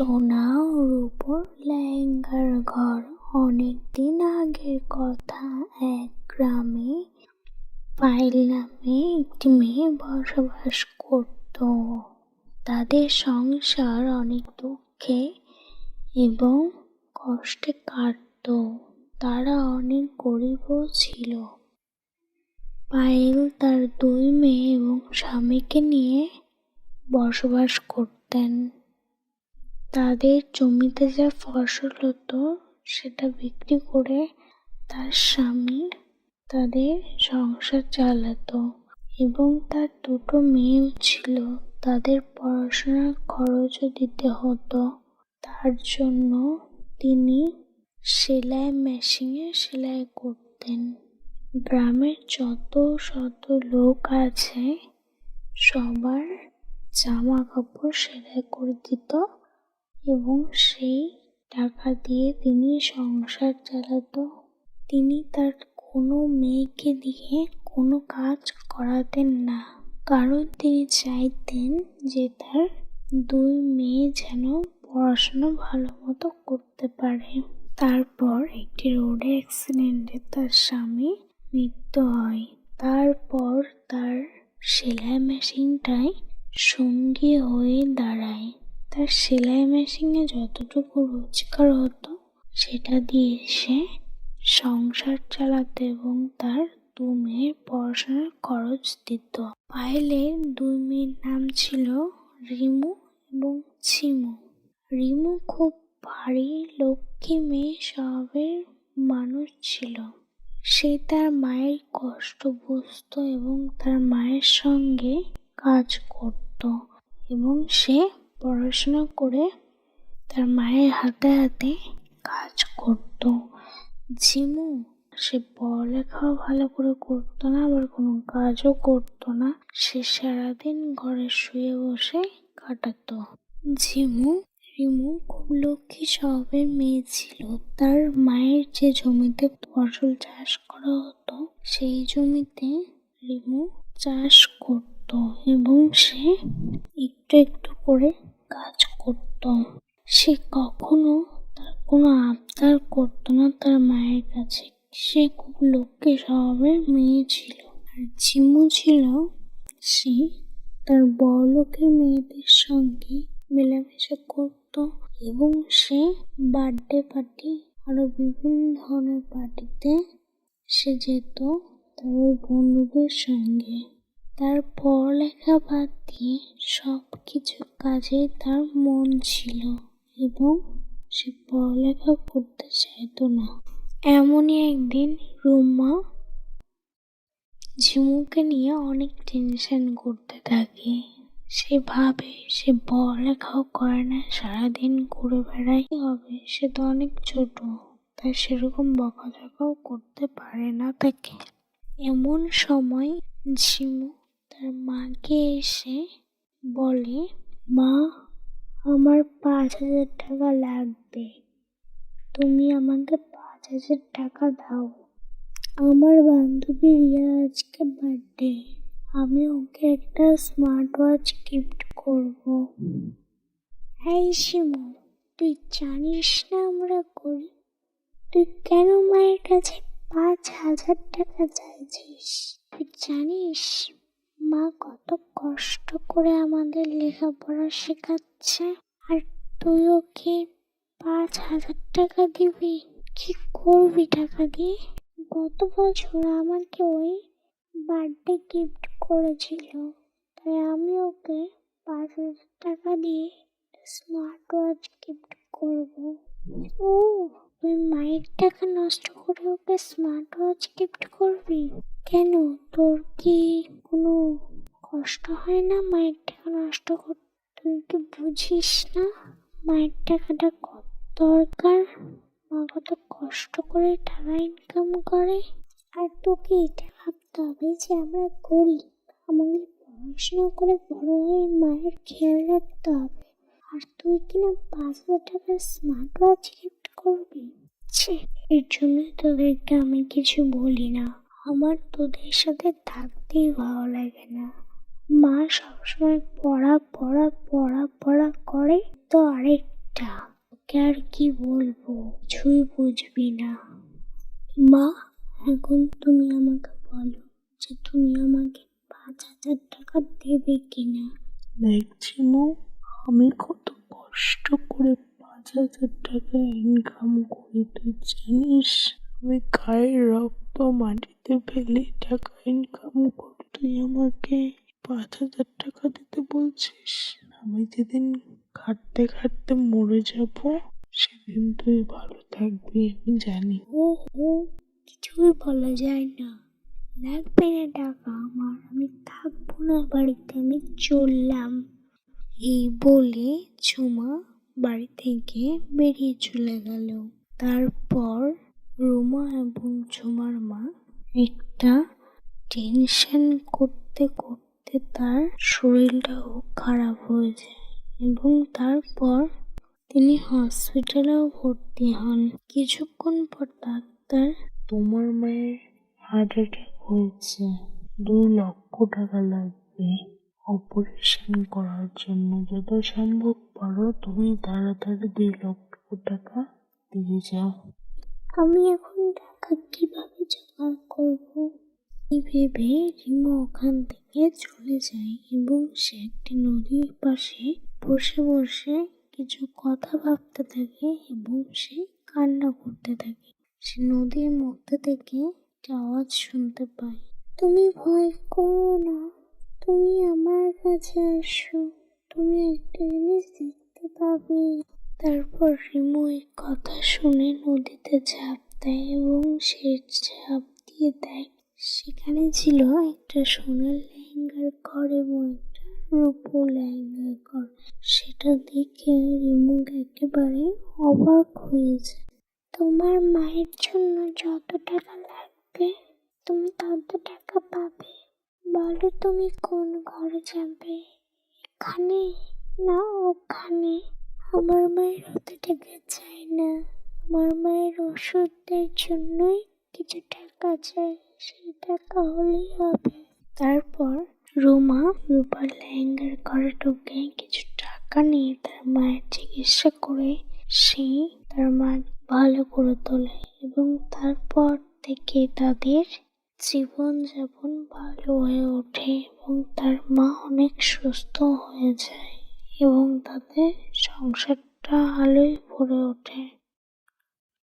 সোনা ও রূপোর লেহেঙ্গার ঘর। অনেকদিন আগের কথা, এক গ্রামে পায়েল নামে একটি মেয়ে বসবাস করত। তাদের সংসার অনেক দুঃখে এবং কষ্টে কাটত। তারা অনেক গরিবও ছিল। পায়েল তার দুই মেয়ে এবং স্বামীকে নিয়ে বসবাস করতেন। তাদের জমিতে যা ফসল হতো, সেটা বিক্রি করে তার স্বামী তাদের সংসার চালাতো এবং তার দুটো মেয়েও ছিল। তাদের পড়াশোনার খরচও দিতে হতো। তার জন্য তিনি সেলাই মেশিনে সেলাই করতেন। গ্রামের যত শত লোক আছে, সবার জামা কাপড় সেলাই করে দিত। এবং সেই টাকা দিয়ে তিনি সংসার চালাতো। তিনি তার কোনো মেয়েকে দিয়ে কোনো কাজ করাতেন না। কারণ তিনি চাইতেন যে তার দুই মেয়ে যেন পড়াশোনা ভালো মতো করতে পারে। তারপর একটি রোডে অ্যাক্সিডেন্টে তার স্বামী মৃত্যু হয়। তারপর তার সেলাই মেশিনটাই সঙ্গী হয়ে দাঁড়ায়। তার সেলাই মেশিনে যতটুকু রোজগার হতো, সেটা দিয়ে সে সংসার চালাতো এবং তার দু মেয়ের পড়াশোনার খরচ দিত। পায়েলের দুই মেয়ের নাম ছিল রিমু এবং ছিমু। রিমু খুব ভারী লক্ষ্মী মেয়ে, স্বভাবের মানুষ ছিল। সে তার মায়ের কষ্ট বুঝত এবং তার মায়ের সঙ্গে কাজ করত এবং সে পড়াশোনা করে তার মায়ের হাতে হাতে কাজ করত। ঝিমু, সে পড়ালেখাও ভালো করে করতো না, আবার কোনো কাজও করতো না। সে সারাদিন ঘরে শুয়ে বসে কাটাতো। ঝিমু, রিমু খুব লক্ষ্মী স্বভাবের মেয়ে ছিল। তার মায়ের যে জমিতে ফসল চাষ করা হতো, সেই জমিতে রিমু চাষ করত এবং সে একটু একটু করে কাজ করত। সে কখনো তার কোনো আবদার করতো না তার মায়ের কাছে। সে খুব লোককে স্বভাবের মেয়ে ছিল। আর ঝিমু ছিল সে তার বড়লোকের মেয়েদের সঙ্গে মেলামেশা করত এবং সে বার্থডে পার্টি আরও বিভিন্ন ধরনের পার্টিতে সে যেত তার বন্ধুদের সঙ্গে। তার পড়ালেখা বাদ দিয়ে সব কিছু কাজে তার মন ছিল এবং সে পড়ালেখা করতে চাইতো না। এমনই একদিন রুমা ঝিমুকে নিয়ে অনেক টেনশন করতে থাকে। সে ভাবে সে পড়ালেখাও করে না, সারাদিন ঘুরে বেড়াই হবে, সে তো অনেক ছোট, তাই সেরকম বকাঝকাও করতে পারে না তাকে। এমন সময় ঝিমু তার মাকে এসে বলে, মা, আমার পাঁচ হাজার টাকা লাগবে। তুমি আমাকে পাঁচ হাজার টাকা দাও। আমার বান্ধবী রিয়া আজকে বার্থডে আমি ওকে একটা স্মার্ট ওয়াচ গিফট করব। এই শিমু, তুই জানিস না আমরা করি তুই কেন মায়ের কাছে পাঁচ হাজার টাকা চাইছিস? তুই জানিস মা কত কষ্ট করে আমাদের লেখাপড়া শেখাচ্ছে। আর তুই ওকে পাঁচ হাজার টাকা দিবি? কি করবি টাকা দিয়ে? গত বছর আমাকে ওই বার্থডে গিফট করেছিল। তাই আমি ওকে পাঁচ হাজার টাকা দিয়ে স্মার্ট ওয়াচ গিফট করব। ও, তুই মায়ের টাকা নষ্ট করে ওকে স্মার্ট ওয়াচ গিফট করবি? কেন? তোর কি কোনো কষ্ট হয় না? মায়ের টাকা নষ্ট করতে তুই কি বুঝিস না? মায়ের টাকাটা কত দরকার? মা কত কষ্ট করে টাকা ইনকাম করে। আর তোকে এটা ভাবতে হবে যে আমরা গরিব। আমাদের পড়াশোনা করে বড় হয়ে মায়ের খেয়াল রাখতে হবে। আর তুই কিনা পাঁচ হাজার টাকার স্মার্ট ওয়াচ গিফট করবি? এর জন্য তোদেরকে আমি কিছু বলি না। আমার তোদের সাথে থাকতেই ভালো লাগে না। মা সবসময় পড়া পড়া পড়া পড়া করে। তো আরেকটা, ওকে আর কি বলব? কিছুই বুঝবি না। মা, এখন তুমি আমাকে বলো যে তুমি আমাকে পাঁচ হাজার টাকা দেবে কিনা? দেখ চিমু আমি কত কষ্ট করে পাঁচ হাজার টাকা ইনকাম করি, তুই জানিস? আমি গায়ের রক্ত মাটিতে ফেলে টাকা ইনকাম করি তুই আমাকে পাঁচ হাজার টাকা দিতে বলছিস? আমি যেদিন খাটতে খাটতে মরে যাব, সেদিন তুই ভালো থাকবি, আমি জানি। ও ও কিছুই বলা যায় না। লাগবে না টাকা আমার, আমি থাকব না বাড়িতে, আমি চললাম। এই বলে ঝুমা বাড়ি থেকে বেরিয়ে চলে গেল। তারপর রোমা এবং ঝুমার মা একটা টেনশন করতে করতে তার শরীরটাও খারাপ হয়ে যায় এবং তারপর তিনি হসপিটালেও ভর্তি হন। কিছুক্ষণ পর ডাক্তার তোমার মায়ের হার্ট অ্যাটাক হয়েছে। দুই লক্ষ টাকা লাগবে অপারেশন করার জন্য। যত সম্ভব পারো তুমি তাড়াতাড়ি দুই লক্ষ টাকা দিয়ে যাও। আমি এখন টাকা কীভাবে এই ভেবে রিমা ওখান থেকে চলে যায় এবং সে একটি নদীর পাশে বসে বসে কিছু কথা ভাবতে থাকে এবং সে কান্না করতে থাকে। সে নদীর মধ্যে থেকে একটা আওয়াজ শুনতে পায়। তুমি ভয় করো না, তুমি আমার কাছে আসো, তুমি একটা জিনিস দেখতে পাবে। তারপর রিমু এই কথা শুনে নদীতে ঝাঁপ দেয় এবং সে ঝাঁপ দিয়ে দেয় সেখানে ছিল একটা সোনার লেহেঙ্গার ঘর এবং একটা রূপো লেহেঙ্গার ঘর। সেটা দেখে রিমু একেবারে অবাক হয়েছে। তোমার মায়ের জন্য যত টাকা লাগবে, তুমি তত টাকা পাবে। বলো তুমি কোন ঘরে যাবে? এখানে না ওখানে? আমার মায়ের অত টাকা চাই না। আমার মায়ের ওষুধের জন্যই কিছু টাকা চাই সেই টাকা হলেই হবে। তারপর রুমা রূপার লেহেঙ্গার ঘরে ঢুকে কিছু টাকা নিয়ে তার মায়ের চিকিৎসা করে সে তার মা ভালো করে তোলে এবং তারপর থেকে তাদের জীবনযাপন ভালো হয়ে ওঠে এবং তার মা অনেক সুস্থ হয়ে যায় এবং তাদের সংসারটা আলোয় ভরে ওঠে।